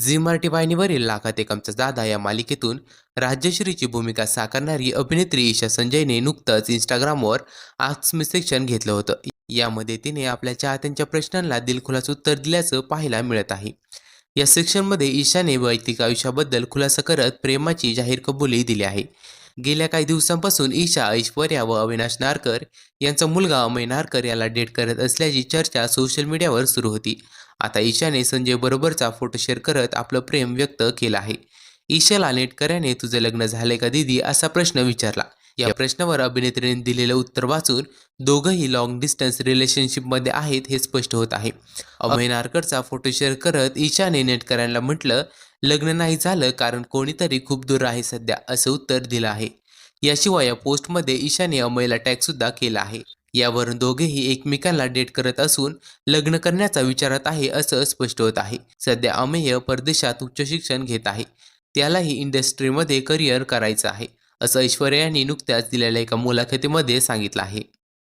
Zee Marathi वाहिनीवरील लाखात एकमचा दादा या मालिकेतून राज्यश्रीची भूमिका साकारणारी अभिनेत्री ईशा संजयने नुकतंच इंस्टाग्रामवर आस्क सेक्शन घेतलं होतं. यामध्ये तिने आपल्या चाहत्यांच्या प्रश्नांना दिलखुलास उत्तर दिल्याचं पाहायला मिळत आहे. या सेक्शनमध्ये ईशाने वैयक्तिक आयुष्याबद्दल खुलासा करत प्रेमाची जाहीर कबुली दिली आहे. गेल्या काही दिवसांपासून ईशा ऐश्वर्या व अविनाश नारकर यांचा मुलगा अमय नारकर याला डेट करत असल्याची चर्चा सोशल मीडियावर सुरू होती. आता ईशाने संजय बरोबरचा फोटो शेअर करत आपलं प्रेम व्यक्त केलं आहे. ईशाला नेटकऱ्याने तुझं लग्न झाले का दिदी असा प्रश्न विचारला. या प्रश्नावर अभिनेत्रीने दिलेलं उत्तर वाचून दोघंही लॉंग डिस्टन्स रिलेशनशिपमध्ये आहेत हे स्पष्ट होत आहे. अभय नारकरचा फोटो शेअर करत ईशाने नेटकऱ्यांना म्हटलं लग्न नाही झालं कारण कोणीतरी खूप दूर आहे सध्या असं उत्तर दिलं आहे. याशिवाय या पोस्टमध्ये ईशाने अमयला टॅग सुद्धा केला आहे. यावरून दोघेही एकमेकांना डेट करत असून लग्न करण्याचा विचारात आहे असं स्पष्ट होत आहे. सध्या अमेय परदेशात उच्च शिक्षण घेत आहे. त्यालाही इंडस्ट्रीमध्ये करिअर करायचं आहे असं ऐश्वर्या यांनी नुकत्याच दिलेल्या एका मुलाखतीमध्ये सांगितलं आहे.